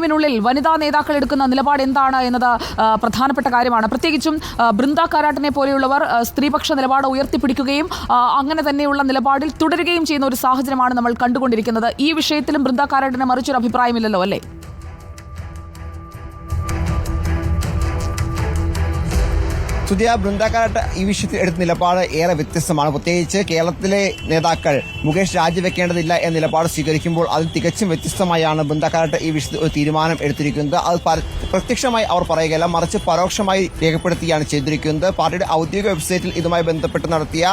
എമ്മിനുള്ളിൽ വനിതാ നേതാക്കൾ എടുക്കുന്ന നിലപാട് എന്താണ് എന്നത് പ്രധാനപ്പെട്ട കാര്യമാണ്. പ്രത്യേകിച്ചും ബൃന്ദ കാരാട്ടിനെ പോലെയുള്ളവർ സ്ത്രീപക്ഷ നിലപാട് ഉയർത്തിപ്പിടിക്കുകയും അങ്ങനെ തന്നെയുള്ള നിലപാടിൽ തുടരുകയും ചെയ്യുന്ന ഒരു സാഹചര്യമാണ് നമ്മൾ കണ്ടുകൊണ്ടിരിക്കുന്നത്. ഈ വിഷയത്തിലും ബൃന്ദ കാരാട്ടിന് മറിച്ചൊരു അഭിപ്രായമില്ലല്ലോ അല്ലേ? സുധിയ ബൃന്ദാക്കാരാട്ട് ഈ വിഷയത്തിൽ എടുത്ത നിലപാട് ഏറെ വ്യത്യസ്തമാണ്. പ്രത്യേകിച്ച് കേരളത്തിലെ നേതാക്കൾ മുകേഷ് രാജിവെക്കേണ്ടതില്ല എന്ന നിലപാട് സ്വീകരിക്കുമ്പോൾ അതിൽ തികച്ചും വ്യത്യസ്തമായാണ് ബൃന്ദാക്കാരാട്ട് ഈ വിഷയത്തിൽ ഒരു തീരുമാനം എടുത്തിരിക്കുന്നത്. അത് പ്രത്യക്ഷമായി അവർ പറയുകയല്ല മറിച്ച് പരോക്ഷമായി രേഖപ്പെടുത്തുകയാണ് ചെയ്തിരിക്കുന്നത്. പാർട്ടിയുടെ ഔദ്യോഗിക വെബ്സൈറ്റിൽ ഇതുമായി ബന്ധപ്പെട്ട് നടത്തിയ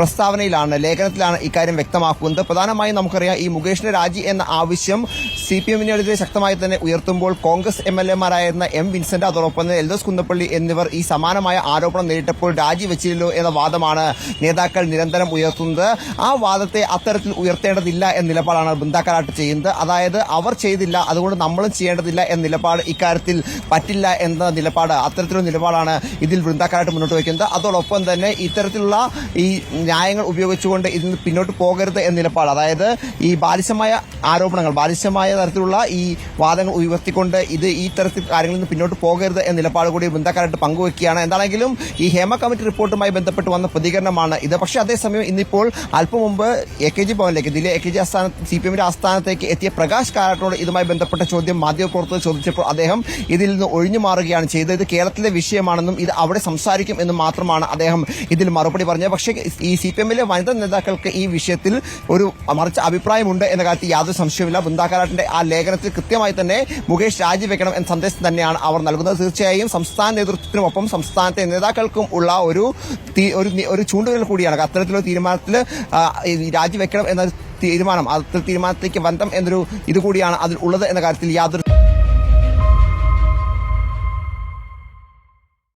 പ്രസ്താവനയിലാണ് ലേഖനത്തിലാണ് ഇക്കാര്യം വ്യക്തമാക്കുന്നത്. പ്രധാനമായും നമുക്കറിയാം ഈ മുകേഷിന്റെ രാജി എന്ന ആവശ്യം സി പി എമ്മിനെതിരെ ശക്തമായി തന്നെ ഉയർത്തുമ്പോൾ കോൺഗ്രസ് എം എൽ എമാരായിരുന്ന എം വിൻസെന്റ് അതോടൊപ്പം എൽ എൽദോസ് കുന്നപ്പള്ളി എന്നിവർ ഈ സമാനമായ ആരോപണം നേരിട്ടപ്പോൾ രാജിവെച്ചില്ലല്ലോ എന്ന വാദമാണ് നേതാക്കൾ നിരന്തരം ഉയർത്തുന്നത്. ആ വാദത്തെ അത്തരത്തിൽ ഉയർത്തേണ്ടതില്ല എന്ന നിലപാടാണ് ബൃന്ദാക്കാരാട്ട് ചെയ്യുന്നത്. അതായത് അവർ ചെയ്തില്ല അതുകൊണ്ട് നമ്മളും ചെയ്യേണ്ടതില്ല എന്ന നിലപാട് ഇക്കാര്യത്തിൽ പറ്റില്ല എന്ന നിലപാട് അത്തരത്തിലുള്ള നിലപാടാണ് ഇതിൽ വൃന്ദാക്കാരായിട്ട് മുന്നോട്ട് വയ്ക്കുന്നത്. അതോടൊപ്പം തന്നെ ഇത്തരത്തിലുള്ള ഈ ന്യായങ്ങൾ ഉപയോഗിച്ചുകൊണ്ട് ഇതിൽ പിന്നോട്ട് പോകരുത് എന്ന നിലപാട് അതായത് ഈ ബാലിശമായ ആരോപണങ്ങൾ ബാലിശമായ തരത്തിലുള്ള ഈ വാദങ്ങൾ ഉയർത്തിക്കൊണ്ട് ഇത് ഈ തരത്തിൽ കാര്യങ്ങളിൽ നിന്ന് പിന്നോട്ട് പോകരുത് എന്ന നിലപാട് കൂടി ബൃന്ദക്കാരായിട്ട് പങ്കുവെക്കുകയാണ്. എന്താണെങ്കിലും ഈ ഹേമ കമ്മിറ്റി റിപ്പോർട്ടുമായി ബന്ധപ്പെട്ട് വന്ന പ്രതികരണമാണ് ഇത്. പക്ഷേ അതേസമയം ഇന്നിപ്പോൾ അല്പം മുമ്പ് എ കെ ജി ഭവനിലേക്ക് ദില്ലി എ കെ ജി ആസ്ഥാന സി പി എമ്മിന്റെ ആസ്ഥാനത്തേക്ക് എത്തിയ പ്രകാശ് കാരാട്ടിനോട് ഇതുമായി ബന്ധപ്പെട്ട ചോദ്യം മാധ്യമപ്രവർത്തകർ ചോദിച്ചപ്പോൾ അദ്ദേഹം ഇതിൽ നിന്ന് ഒഴിഞ്ഞു മാറുകയാണ് ചെയ്തത്. ഇത് കേരളത്തിലെ വിഷയമാണെന്നും ഇത് അവിടെ സംസാരിക്കും എന്നും മാത്രമാണ് അദ്ദേഹം ഇതിൽ മറുപടി പറഞ്ഞത്. പക്ഷേ ഈ സി പി എമ്മിലെ വനിതാ നേതാക്കൾക്ക് ഈ വിഷയത്തിൽ ഒരു മറിച്ച് അഭിപ്രായമുണ്ട് എന്ന കാര്യത്തിൽ യാതൊരു സംശയവുമില്ല. ബൃന്ദാകാരാട്ടിന്റെ ആ ലേഖനത്തിൽ കൃത്യമായി തന്നെ മുകേഷ് രാജിവെക്കണം എന്ന സന്ദേശം തന്നെയാണ് അവർ നൽകുന്നത്. തീർച്ചയായും സംസ്ഥാന നേതൃത്വത്തിനുമൊപ്പം സംസ്ഥാനത്തെ നേതാക്കൾക്കും ഉള്ള ഒരു ഒരു ചൂണ്ടുകൾ കൂടിയാണ്. അത്തരത്തിലുള്ള തീരുമാനത്തിൽ രാജിവെക്കണം എന്ന തീരുമാനം അത്തരം തീരുമാനത്തിലേക്ക് ബന്ധം എന്നൊരു ഇതുകൂടിയാണ് അതിൽ ഉള്ളത് എന്ന കാര്യത്തിൽ യാതൊരു